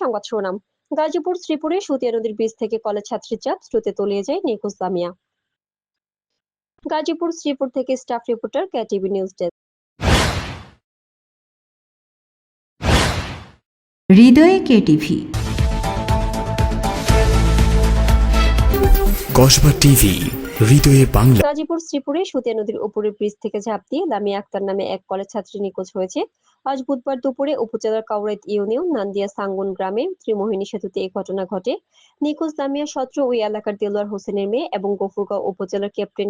সংবাদ শিরোনাম। গাজীপুর শ্রীপুরে সুতিয়া নদীর বীজ থেকে কলেজ ছাত্রীর চাপ স্রোতে তলিয়ে যায় নিখোঁজ লামিয়া। গাজীপুর শ্রীপুর থেকে staff reporter KTV news desk. হৃদয়ে কেটিভি কসবা টিভি। হৃদয়ে বাংলা। গাজীপুর, শ্রীপুরে নদীর ব্রিজ থেকে ঝাঁপ দিয়ে আক্তার নামে এক কলেজ ছাত্রী নিখোঁজ হয়েছে। আজ বুধবার দুপুরে উপজেলার কাউরাইত ইউনিয়ন, নান্দিয়া সাঙ্গুন গ্রামে ত্রিমোহিনী সেতুতে এই ঘটনা ঘটে। নিখোঁজ সত্র ওই এলাকার দেলোয়ার হোসেনের মেয়ে এবং গফুরগাঁও উপজেলার ক্যাপ্টেন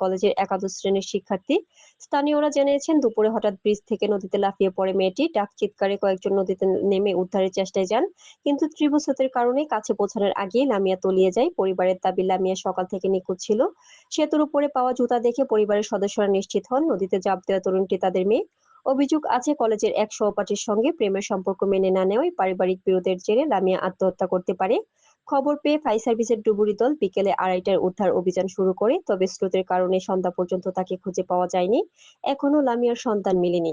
কলেজের একাদশ শ্রেণির শিক্ষার্থী। স্থানীয়রা জানিয়েছেন, দুপুরে হঠাৎ ব্রিজ থেকে নদীতে লাফিয়ে পড়ে মেয়েটি। ডাক চিৎকারে কয়েকজন নদীতে নেমে উদ্ধারের চেষ্টায় যান, কিন্তু স্রোতের কারণে কাছে পৌঁছানোর আগেই লামিয়া তলিয়ে যায়। পরিবারের দাবি, লামিয়া সকাল থেকে নিখোঁজ ছিল। সেতুর উপরে পাওয়া জুতা দেখে পরিবারের সদস্যরা নিশ্চিত হন নদীতে ঝাঁপ দেওয়া তরুণটি তাদের মেয়ে। অভিযোগ আছে কলেজের এক সহপাঠীর সঙ্গে প্রেমের সম্পর্ক মেনে না নেওয়ায় পারিবারিক বিরোধের জেরে লামিয়া আত্মহত্যা করতে পারে। খবর পেয়ে ফায়ার সার্ভিসের ডুবুরি দল বিকেলে আড়াইটার উদ্ধার অভিযান শুরু করে তবে স্রোতের কারণে সন্ধ্যা পর্যন্ত তাকে খুঁজে পাওয়া যায়নি। এখনও লামিয়ার সন্তান মেলেনি।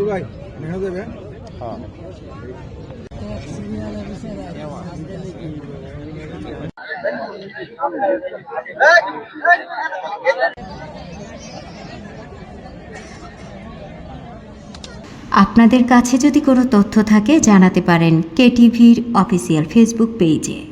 ভাই নেহা যাবে আপনাদের কাছে যদি কোনো তথ্য থাকে জানাতে পারেন কেটিভির অফিসিয়াল ফেসবুক পেজে।